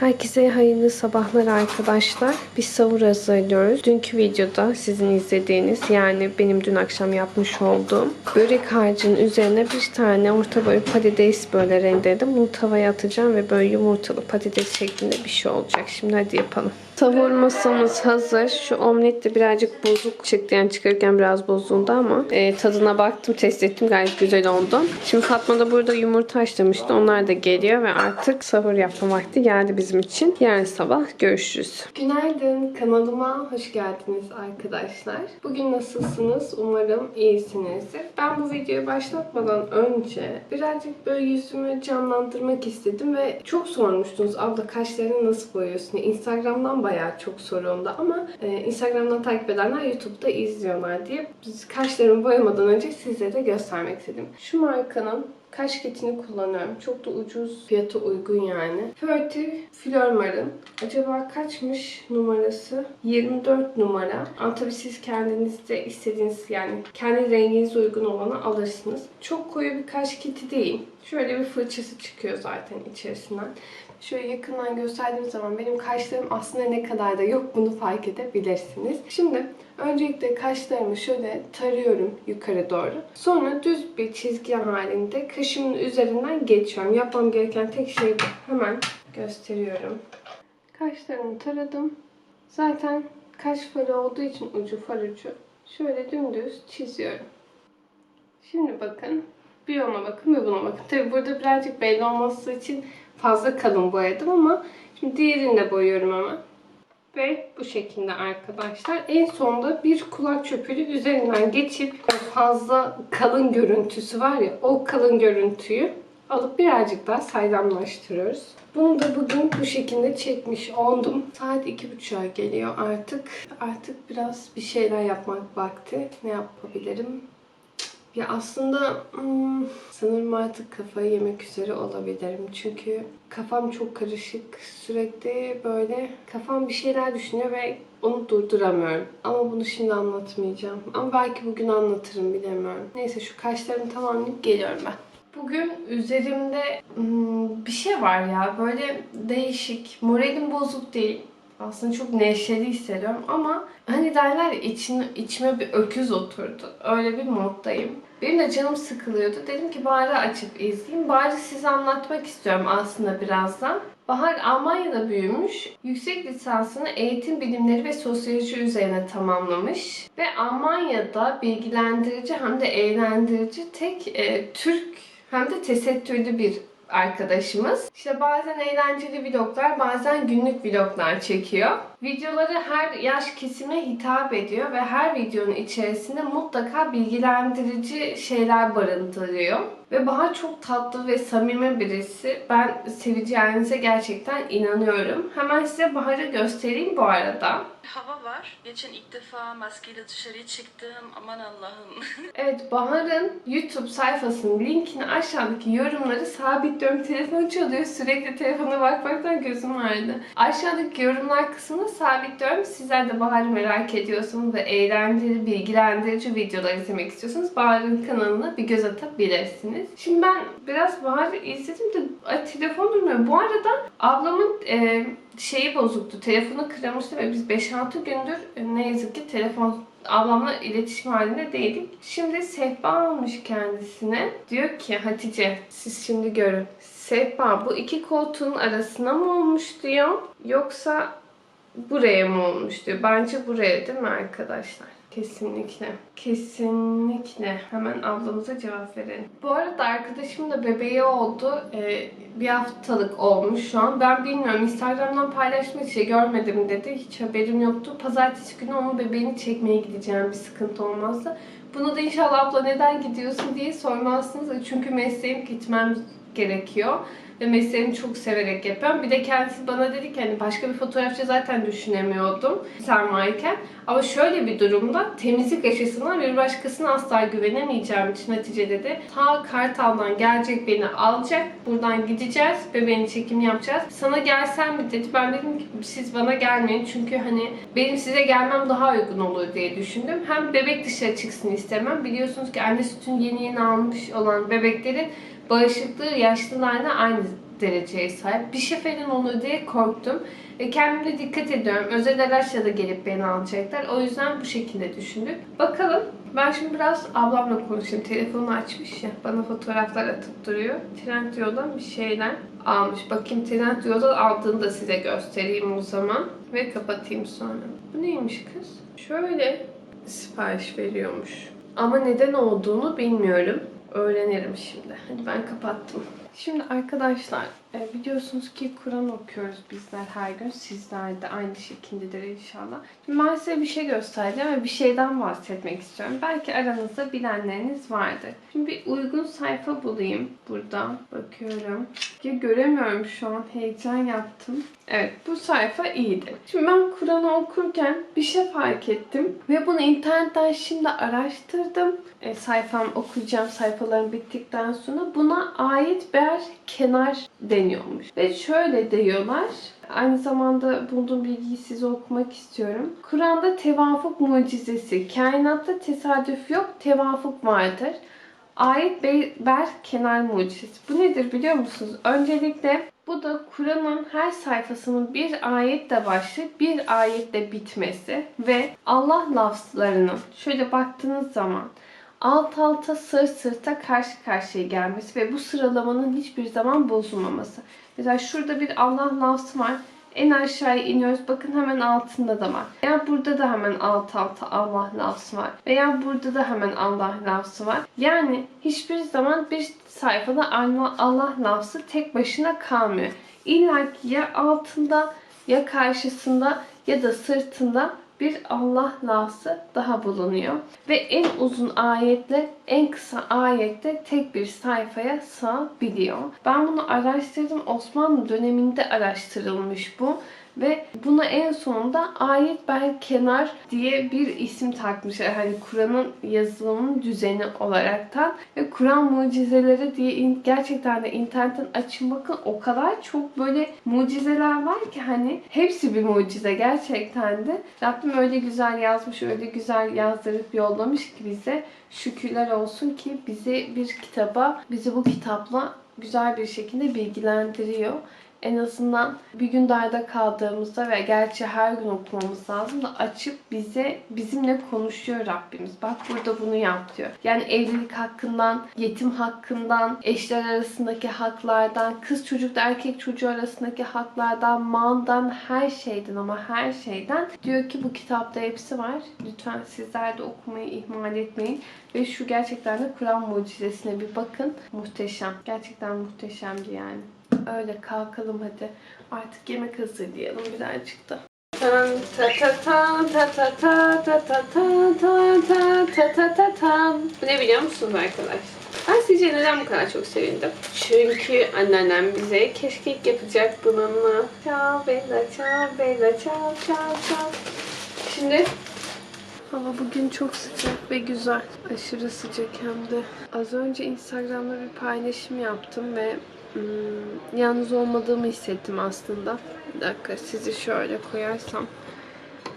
Herkese hayırlı sabahlar arkadaşlar. Biz sahur hazırlıyoruz. Dünkü videoda sizin izlediğiniz yani benim dün akşam yapmış olduğum börek harcının üzerine bir tane orta boy patates böyle rendeledim. Bunu tavaya atacağım ve böyle yumurtalı patates şeklinde bir şey olacak. Şimdi hadi yapalım. Sahur masamız hazır. Şu omlet de birazcık bozuk çıktı. Yani çıkarırken biraz bozuldu ama e, tadına baktım, test ettim. Gayet güzel oldu. Şimdi Fatma da burada yumurta haşlamıştı. Onlar da geliyor ve artık sahur yapma vakti geldi bizim için. Yarın sabah görüşürüz. Günaydın. Kanalıma hoş geldiniz arkadaşlar. Bugün nasılsınız? Umarım iyisinizdir. Ben bu videoyu başlatmadan önce birazcık böyle yüzümü canlandırmak istedim ve çok sormuştunuz abla kaşlarını nasıl boyuyorsun? Instagram'dan bayağı çok soruldu ama e, Instagram'dan takip edenler YouTube'da izliyorlar diye biz kaşlarımı boyamadan önce size de göstermek istedim. Şu markanın kaş kitini kullanıyorum. Çok da ucuz, fiyatı uygun yani. Ferty Flormar'ın acaba kaçmış numarası? 24 numara. Ama tabii siz kendinizde istediğiniz yani kendi renginize uygun olanı alırsınız. Çok koyu bir kaş kiti değil. Şöyle bir fırçası çıkıyor zaten içerisinden. Şöyle yakından gösterdiğim zaman benim kaşlarım aslında ne kadar da yok bunu fark edebilirsiniz. Şimdi öncelikle kaşlarımı şöyle tarıyorum yukarı doğru. Sonra düz bir çizgi halinde kaşımın üzerinden geçiyorum. Yapmam gereken tek şey bu. Hemen gösteriyorum. Kaşlarımı taradım. Zaten kaş farı olduğu için ucu far ucu. Şöyle dümdüz çiziyorum. Şimdi bakın. Bir ona bakın bir buna bakın. Tabi burada birazcık belli olması için fazla kalın boyadım ama şimdi diğerini de boyuyorum ama. Ve bu şekilde arkadaşlar. En sonda bir kulak çöpüyle üzerinden geçip fazla kalın görüntüsü var ya o kalın görüntüyü alıp birazcık daha saydamlaştırıyoruz. Bunu da bugün bu şekilde çekmiş oldum. Saat iki buçuğa geliyor artık. Artık biraz bir şeyler yapmak vakti. Ne yapabilirim? Ya aslında hmm, sanırım artık kafayı yemek üzere olabilirim. Çünkü kafam çok karışık. Sürekli böyle kafam bir şeyler düşünüyor ve onu durduramıyorum. Ama bunu şimdi anlatmayacağım. Ama belki bugün anlatırım bilemiyorum. Neyse şu kaşlarımı tamamlayıp geliyorum ben. Bugün üzerimde hmm, bir şey var ya böyle değişik. Moralim bozuk değil. Aslında çok neşeli hissediyorum ama hani derler ya, için, içime bir öküz oturdu. Öyle bir moddayım. Benim de canım sıkılıyordu. Dedim ki bari açıp izleyeyim. Bari size anlatmak istiyorum aslında birazdan. Bahar Almanya'da büyümüş. Yüksek lisansını eğitim bilimleri ve sosyoloji üzerine tamamlamış. Ve Almanya'da bilgilendirici hem de eğlendirici tek e, Türk hem de tesettürlü bir arkadaşımız. İşte bazen eğlenceli vloglar, bazen günlük vloglar çekiyor. Videoları her yaş kesime hitap ediyor ve her videonun içerisinde mutlaka bilgilendirici şeyler barındırıyor. Ve Bahar çok tatlı ve samimi birisi. Ben seveceğinize gerçekten inanıyorum. Hemen size Bahar'ı göstereyim bu arada. Hava var. Geçen ilk defa maskeyle dışarıya çıktım. Aman Allah'ım. Evet Bahar'ın YouTube sayfasının linkini aşağıdaki yorumları sabitliyorum. Telefon çalıyor. Sürekli telefona bakmaktan gözüm ağrıdı. Aşağıdaki yorumlar kısmını sabitliyorum. Sizler de Bahar'ı merak ediyorsanız ve eğlenceli, bilgilendirici videolar izlemek istiyorsanız Bahar'ın kanalına bir göz atabilirsiniz. Şimdi ben biraz Bahar'ı izledim de ay, telefon durmuyor. Bu arada ablamın e, şeyi bozuktu. Telefonu kırılmıştı ve biz 5-6 gündür e, ne yazık ki telefon ablamla iletişim halinde değildik. Şimdi sehpa almış kendisine. Diyor ki Hatice siz şimdi görün. Sehpa bu iki koltuğun arasına mı olmuş diyor. Yoksa buraya mı olmuş diyor. Bence buraya değil mi arkadaşlar? Kesinlikle. Kesinlikle. Hemen ablamıza cevap verelim. Bu arada arkadaşımın da bebeği oldu. Ee, bir haftalık olmuş şu an. Ben bilmiyorum. Instagram'dan paylaşmış şey görmedim dedi. Hiç haberim yoktu. Pazartesi günü onun bebeğini çekmeye gideceğim bir sıkıntı olmazsa. Bunu da inşallah abla neden gidiyorsun diye sormazsınız. Çünkü mesleğim gitmem gerekiyor. Ve mesleğimi çok severek yapıyorum. Bir de kendisi bana dedi ki hani başka bir fotoğrafçı zaten düşünemiyordum sen varken. Ama şöyle bir durumda temizlik açısından bir başkasına asla güvenemeyeceğim için Hatice dedi. Ta Kartal'dan gelecek beni alacak. Buradan gideceğiz. Bebeğin çekimi yapacağız. Sana gelsem mi dedi. Ben dedim ki siz bana gelmeyin. Çünkü hani benim size gelmem daha uygun olur diye düşündüm. Hem bebek dışarı çıksın istemem. Biliyorsunuz ki anne sütünü yeni yeni almış olan bebeklerin bağışıklığı yaşlılarla aynı dereceye sahip. Bir falan olur diye korktum. E, kendime dikkat ediyorum. Özel araçla da gelip beni alacaklar. O yüzden bu şekilde düşündük. Bakalım. Ben şimdi biraz ablamla konuşayım. Telefonu açmış ya. Bana fotoğraflar atıp duruyor. Trendyol'dan bir şeyler almış. Bakayım Trendyol'dan aldığını da size göstereyim o zaman. Ve kapatayım sonra. Bu neymiş kız? Şöyle sipariş veriyormuş. Ama neden olduğunu bilmiyorum. Öğrenirim şimdi. Hadi ben kapattım. Şimdi arkadaşlar e, biliyorsunuz ki Kur'an okuyoruz bizler her gün. Sizler de aynı şekildedir inşallah. Şimdi ben size bir şey göstereceğim ve bir şeyden bahsetmek istiyorum. Belki aranızda bilenleriniz vardır. Şimdi bir uygun sayfa bulayım burada. Bakıyorum. Ya göremiyorum şu an. Heyecan yaptım. Evet bu sayfa iyiydi. Şimdi ben Kur'an'ı okurken bir şey fark ettim. Ve bunu internetten şimdi araştırdım. E, sayfam okuyacağım sayfaların bittikten sonra buna ait ber kenar deniyormuş. Ve şöyle diyorlar. Aynı zamanda bulduğum bilgiyi size okumak istiyorum. Kur'an'da tevafuk mucizesi. Kainatta tesadüf yok, tevafuk vardır. Ayet be- ber kenar mucizesi. Bu nedir biliyor musunuz? Öncelikle bu da Kur'an'ın her sayfasının bir ayetle başlayıp bir ayetle bitmesi ve Allah lafzlarının şöyle baktığınız zaman alt alta sırt sırta karşı karşıya gelmesi ve bu sıralamanın hiçbir zaman bozulmaması. Mesela şurada bir Allah lafzı var. En aşağıya iniyoruz. Bakın hemen altında da var. Veya burada da hemen alt alta Allah lafzı var. Veya burada da hemen Allah lafzı var. Yani hiçbir zaman bir sayfada Allah, lafzı tek başına kalmıyor. İlla ki ya altında ya karşısında ya da sırtında bir Allah lafzı daha bulunuyor. Ve en uzun ayetle en kısa ayette tek bir sayfaya sığabiliyor. Ben bunu araştırdım. Osmanlı döneminde araştırılmış bu. Ve buna en sonunda ayet bel kenar diye bir isim takmışlar. Hani Kur'an'ın yazılımının düzeni olaraktan. Ve Kur'an mucizeleri diye gerçekten de internetten açın bakın o kadar çok böyle mucizeler var ki hani hepsi bir mucize gerçekten de. Rabbim öyle güzel yazmış, öyle güzel yazdırıp yollamış ki bize. Şükürler olsun ki bizi bir kitaba, bizi bu kitapla güzel bir şekilde bilgilendiriyor. En azından bir gün darda kaldığımızda ve gerçi her gün okumamız lazım da açıp bize bizimle konuşuyor Rabbimiz. Bak burada bunu yap diyor. Yani evlilik hakkından, yetim hakkından, eşler arasındaki haklardan, kız çocukla erkek çocuğu arasındaki haklardan, maldan, her şeyden ama her şeyden diyor ki bu kitapta hepsi var. Lütfen sizler de okumayı ihmal etmeyin. Ve şu gerçekten de Kur'an mucizesine bir bakın. Muhteşem. Gerçekten muhteşemdi yani. Öyle kalkalım hadi. Artık yemek hazırlayalım birazcık da. Bu ne biliyor musunuz arkadaşlar? Ben sizce neden bu kadar çok sevindim? Çünkü anneannem bize keşkek yapacak bununla. Çal bella çal bella çal çal çal. Şimdi Hava bugün çok sıcak ve güzel. Aşırı sıcak hem de. Az önce Instagram'da bir paylaşım yaptım ve hmm, yalnız olmadığımı hissettim aslında. Bir dakika sizi şöyle koyarsam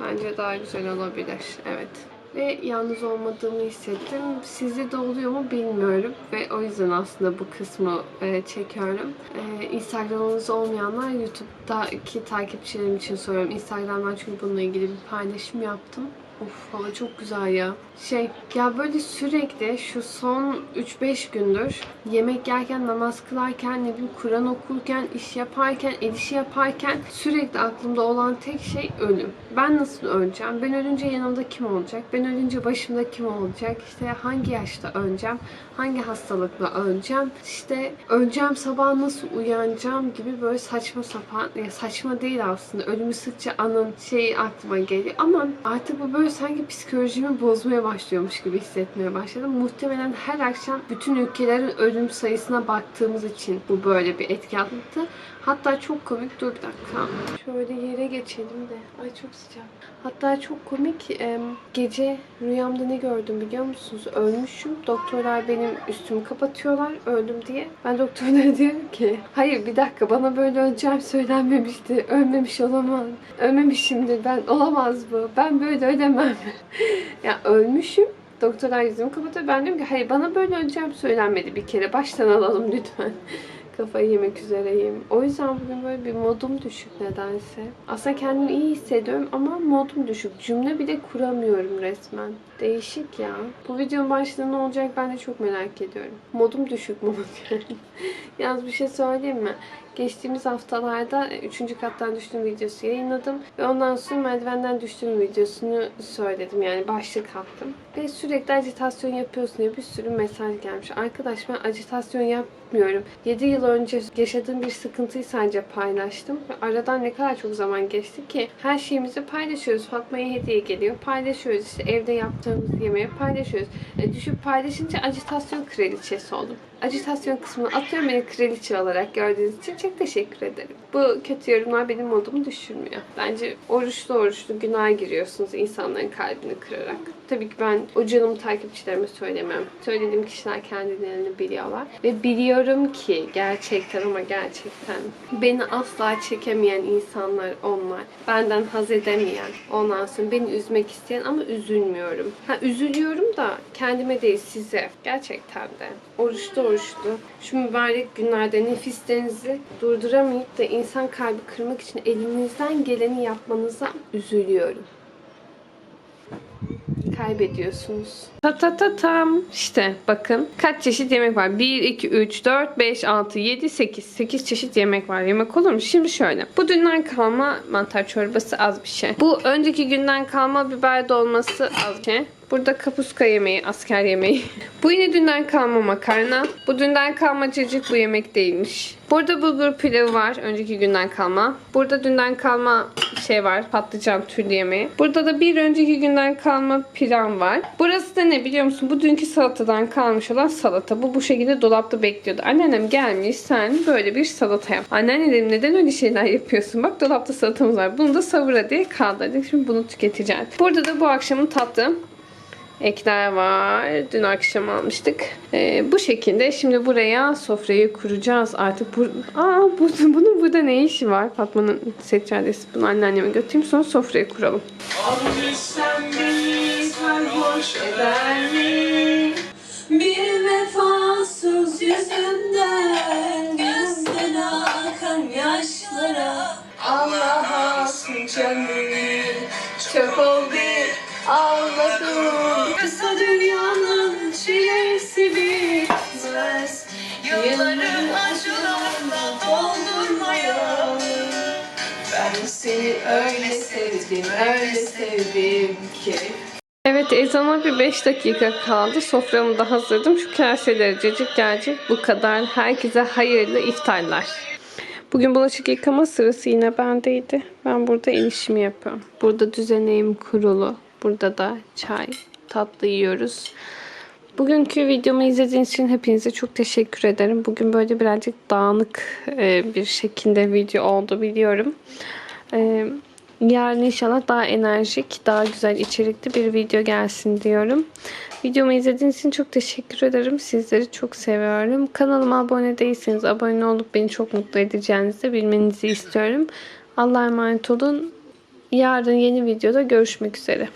bence daha güzel olabilir. Evet. Ve yalnız olmadığımı hissettim. Sizde de oluyor mu bilmiyorum. Ve o yüzden aslında bu kısmı e, çekiyorum. E, Instagram'ınız olmayanlar YouTube'daki takipçilerim için soruyorum. Instagram'dan çünkü bununla ilgili bir paylaşım yaptım. Of hava çok güzel ya. Şey ya böyle sürekli şu son 3-5 gündür yemek yerken, namaz kılarken, ne bileyim Kur'an okurken, iş yaparken, el işi yaparken sürekli aklımda olan tek şey ölüm. Ben nasıl öleceğim? Ben ölünce yanımda kim olacak? Ben ölünce başımda kim olacak? İşte hangi yaşta öleceğim? Hangi hastalıkla öleceğim? İşte öleceğim sabah nasıl uyanacağım gibi böyle saçma sapan, ya saçma değil aslında. Ölümü sıkça anın şey aklıma geliyor. Ama artık bu böyle sanki psikolojimi bozmaya başlıyormuş gibi hissetmeye başladım. Muhtemelen her akşam bütün ülkelerin ölüm sayısına baktığımız için bu böyle bir etki yaptı. Hatta çok komik. Dur bir dakika. Şöyle yere geçelim de. Ay çok sıcak. Hatta çok komik. Gece rüyamda ne gördüm biliyor musunuz? Ölmüşüm. Doktorlar benim üstümü kapatıyorlar öldüm diye. Ben doktorlara diyorum ki hayır bir dakika bana böyle öleceğim söylenmemişti. Ölmemiş olamam. Ölmemişimdir ben. Olamaz bu. Ben böyle ölemem. ya ölmüşüm. Doktorlar yüzümü kapatıyor. Ben diyorum ki hayır bana böyle öleceğim söylenmedi bir kere. Baştan alalım lütfen. Kafayı yemek üzereyim. O yüzden bugün böyle bir modum düşük nedense. Aslında kendimi iyi hissediyorum ama modum düşük. Cümle bile kuramıyorum resmen. Değişik ya. Bu videonun başında ne olacak ben de çok merak ediyorum. Modum düşük mod yani. Yalnız bir şey söyleyeyim mi? Geçtiğimiz haftalarda 3. kattan düştüğüm videosu yayınladım. Ve ondan sonra merdivenden düştüğüm videosunu söyledim. Yani başlık attım. Ve sürekli acitasyon yapıyorsun diye bir sürü mesaj gelmiş. Arkadaş ben acitasyon yapmıyorum. 7 yıl önce yaşadığım bir sıkıntıyı sadece paylaştım. Aradan ne kadar çok zaman geçti ki her şeyimizi paylaşıyoruz. Fatma'ya hediye geliyor. Paylaşıyoruz. İşte evde yaptığımız yemeği paylaşıyoruz. E, düşüp paylaşınca acitasyon kraliçesi oldum. Acitasyon kısmını atıyorum beni kraliçe olarak gördüğünüz için çok teşekkür ederim. Bu kötü yorumlar benim modumu düşürmüyor. Bence oruçlu oruçlu günah giriyorsunuz insanların kalbini kırarak. Tabii ki ben o canım takipçilerime söylemem. Söylediğim kişiler kendilerini biliyorlar. Ve biliyorum ki gerçekten ama gerçekten beni asla çekemeyen insanlar onlar. Benden haz edemeyen, ondan sonra beni üzmek isteyen ama üzülmüyorum. Ha üzülüyorum da kendime değil size. Gerçekten de. Oruçlu oruçlu. Şu mübarek günlerde nefislerinizi durduramayıp da insan kalbi kırmak için elinizden geleni yapmanıza üzülüyorum kaybediyorsunuz. Ta ta ta tam. İşte bakın kaç çeşit yemek var? 1, 2, 3, 4, 5, 6, 7, 8. 8 çeşit yemek var. Yemek olur mu? Şimdi şöyle. Bu dünden kalma mantar çorbası az bir şey. Bu önceki günden kalma biber dolması az bir şey. Burada kapuska yemeği, asker yemeği. bu yine dünden kalma makarna. Bu dünden kalma cacık bu yemek değilmiş. Burada bulgur pilavı var. Önceki günden kalma. Burada dünden kalma şey var. Patlıcan türlü yemeği. Burada da bir önceki günden kalma pilav var. Burası da ne biliyor musun? Bu dünkü salatadan kalmış olan salata. Bu bu şekilde dolapta bekliyordu. Anneannem gelmiş sen böyle bir salata yap. Anneanne dedim neden öyle şeyler yapıyorsun? Bak dolapta salatamız var. Bunu da savura diye kaldırdık. Şimdi bunu tüketeceğiz. Burada da bu akşamın tatlı ekler var. Dün akşam almıştık. Ee, bu şekilde şimdi buraya sofrayı kuracağız. Artık bu Aa bu, bunun burada ne işi var? Fatma'nın seccadesi. Bunu anneanneme götüreyim sonra sofrayı kuralım. Bir vefasız yüzünden gözden akan yaşlara Allah'a canım çok sevdim, Evet ezana bir 5 dakika kaldı. Soframı da hazırladım. Şu kaseleri cacık gelecek. Bu kadar. Herkese hayırlı iftarlar. Bugün bulaşık yıkama sırası yine bendeydi. Ben burada el işimi yapıyorum. Burada düzeneğim kurulu. Burada da çay, tatlı yiyoruz. Bugünkü videomu izlediğiniz için hepinize çok teşekkür ederim. Bugün böyle birazcık dağınık e, bir şekilde video oldu biliyorum. Yarın inşallah daha enerjik, daha güzel içerikli bir video gelsin diyorum. Videomu izlediğiniz için çok teşekkür ederim. Sizleri çok seviyorum. Kanalıma abone değilseniz abone olup beni çok mutlu edeceğinizi de bilmenizi istiyorum. Allah'a emanet olun. Yarın yeni videoda görüşmek üzere.